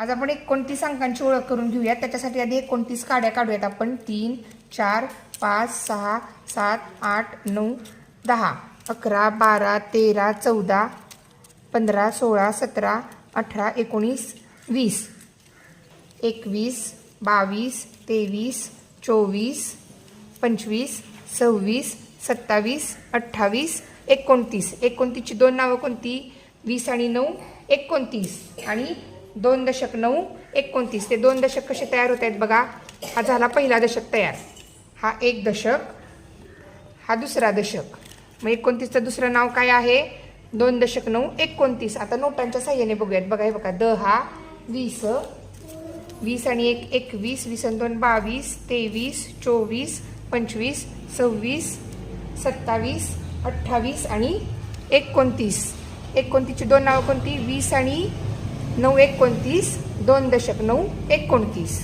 आज आपण एकोणतीस अंकांची ओळख करून घेऊयात. त्याच्यासाठी आधी एकोणतीस काड्या काढूयात आपण. तीन चार पाच सहा सात आठ नऊ दहा. अकरा बारा तेरा चौदा पंधरा सोळा सतरा अठरा एकोणीस वीस. एकवीस बावीस तेवीस चोवीस पंचवीस सव्वीस सत्तावीस अठ्ठावीस एकोणतीस. एकोणतीसची दोन नावं कोणती? वीस आणि नऊ. एकोणतीस. आणि दोन दशक नऊ एकोणतीस. ते दोन दशक कसे तयार होत आहेत बघा. हा झाला पहिला दशक तयार. हा एक दशक हा दुसरा दशक. मग एकोणतीसचं दुसरं नाव काय आहे? दोन दशक नऊ एकोणतीस. आता नोटांच्या साह्याने बघूयात. बघा हे बघा. दहा वीस. वीस आणि एक एकवीस. वीस आणि दोन बावीस. तेवीस चोवीस पंचवीस सव्वीस सत्तावीस अठ्ठावीस आणि एकोणतीस. एकोणतीसची दोन नावं कोणती? वीस आणि नऊ एकोणतीस दोन दशक नऊ एकोणतीस